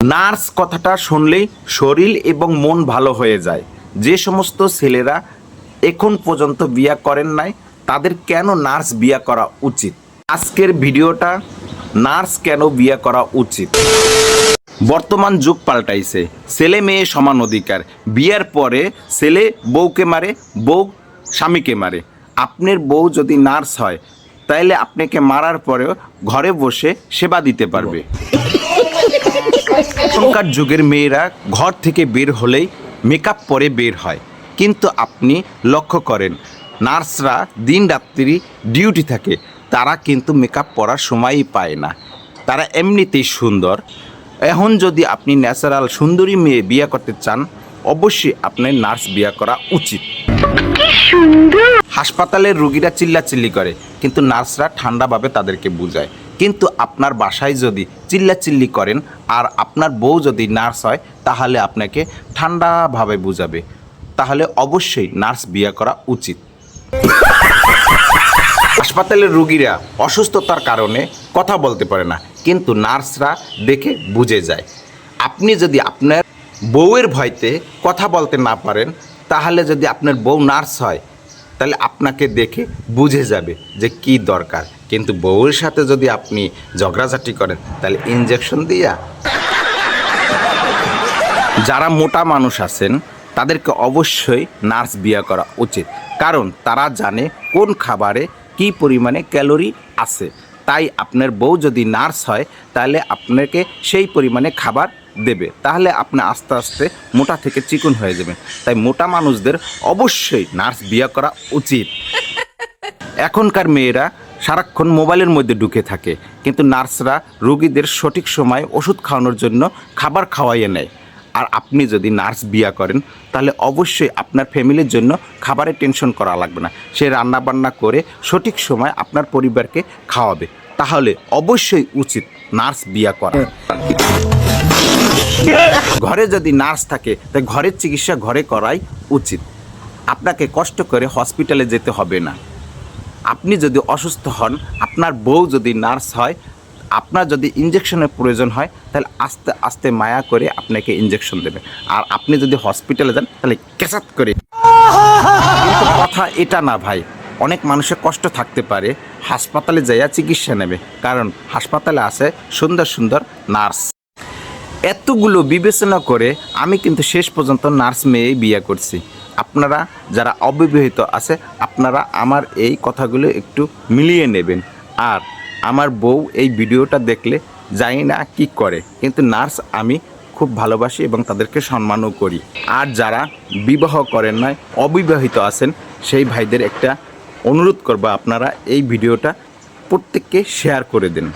Nurse কথাটা শুনলেই শরীর এবং মন ভালো হয়ে যায়। যে সমস্ত ছেলেরা এখন পর্যন্ত বিয়া করেন নাই, তাদের কেন নার্স বিয়া করা উচিত? আজকের ভিডিওটা নার্স কেন বিয়া করা উচিত? বর্তমান যুগ পাল্টাইছে। ছেলে মেয়ে সমান অধিকার। বিয়ার পরে ছেলে বউকে মারে, বউ স্বামীকে মারে। আপনার বউ যদি নার্স হয়, তাইলে আপনাকে মারার পরেও ঘরে বসে সেবা দিতে পারবে। এখনকার যুগের মেয়েরা ঘর থেকে বের হলেই মেকআপ পরে বের হয়। কিন্তু আপনি লক্ষ্য করেন নার্সরা দিন রাত্রি ডিউটি থাকে তারা কিন্তু মেকআপ পরার সময়ই পায় না। তারা এমনিতেই সুন্দর। এখন যদি আপনি ন্যাচারাল সুন্দরী মেয়ে বিয়ে করতে চান অবশ্যই আপনার নার্স বিয়ে করা উচিত। হাসপাতালের রুগীরা চিল্লাচিল্লি করে কিন্তু নার্সরা ঠান্ডাভাবে তাদেরকে বুঝায়। কিন্তু আপনার বাসায় যদি চিল্লাচিল্লি করেন আর আপনার বউ যদি নার্স হয়, তাহলে আপনাকে ঠান্ডাভাবে বুঝাবে। তাহলে অবশ্যই নার্স বিয়ে করা উচিত। হাসপাতালের রুগীরা অসুস্থতার কারণে কথা বলতে পারে না, কিন্তু নার্সরা দেখে বুঝে যায়। আপনি যদি আপনার বউয়ের ভয়তে কথা বলতে না পারেন, তাহলে যদি আপনার বউ নার্স হয়, তাহলে আপনাকে দেখে বুঝে যাবে যে কি দরকার। কিন্তু বউয়ের সাথে যদি আপনি ঝগড়াঝাটি করেন, তাহলে ইনজেকশন দিয়া। যারা মোটা মানুষ আছেন, তাদেরকে অবশ্যই নার্স বিয়ে করা উচিত। কারণ তারা জানে কোন খাবারে কি পরিমাণে ক্যালোরি আছে। তাই আপনার বউ যদি নার্স হয়, তাহলে আপনাকে সেই পরিমাণে খাবার দেবে। তাহলে আপনি আস্তে আস্তে মোটা থেকে চিকন হয়ে যাবেন। তাই মোটা মানুষদের অবশ্যই নার্স বিয়ে করা উচিত। এখনকার মেয়েরা সারাক্ষণ মোবাইলের মধ্যে ঢুকে থাকে। কিন্তু নার্সরা রোগীদের সঠিক সময় ওষুধ খাওয়ানোর জন্য খাবার খাওয়াইয়ে নেয়। আর আপনি যদি নার্স বিয়া করেন, তাহলে অবশ্যই আপনার ফ্যামিলির জন্য খাবারের টেনশন করা লাগবে না। সে রান্না বান্না করে সঠিক সময় আপনার পরিবারকে খাওয়াবে। তাহলে অবশ্যই উচিত নার্স বিয়া করা। ঘরে যদি নার্স থাকে, তাই ঘরের চিকিৎসা ঘরে করাই উচিত। আপনাকে কষ্ট করে হসপিটালে যেতে হবে না। আপনি যদি অসুস্থ হন, আপনার বউ যদি নার্স হয়, আপনার যদি ইঞ্জেকশনের প্রয়োজন হয়, তাহলে আস্তে আস্তে মায়া করে আপনাকে ইঞ্জেকশন দেবে। আর আপনি যদি হসপিটালে যান, তাহলে কেসাত করে। কথা এটা না ভাই। অনেক মানুষের কষ্ট থাকতে পারে, হাসপাতালে যাইয়া চিকিৎসা নেবে। কারণ হাসপাতালে আছে সুন্দর সুন্দর নার্স। এতগুলো বিবেচনা করে আমি কিন্তু শেষ পর্যন্ত নার্স মেয়েই বিয়ে করছি। আপনারা যারা অবিবাহিত আছে, আপনারা আমার এই কথাগুলো একটু মিলিয়ে নেবেন। আর আমার বউ এই ভিডিওটা দেখলে জানি না কি করে, কিন্তু নার্স আমি খুব ভালোবাসি এবং তাদেরকে সম্মানও করি। আর যারা বিবাহ করেন নয় অবিবাহিত আছেন, সেই ভাইদের একটা অনুরোধ করব আপনারা এই ভিডিওটা প্রত্যেককে শেয়ার করে দেন।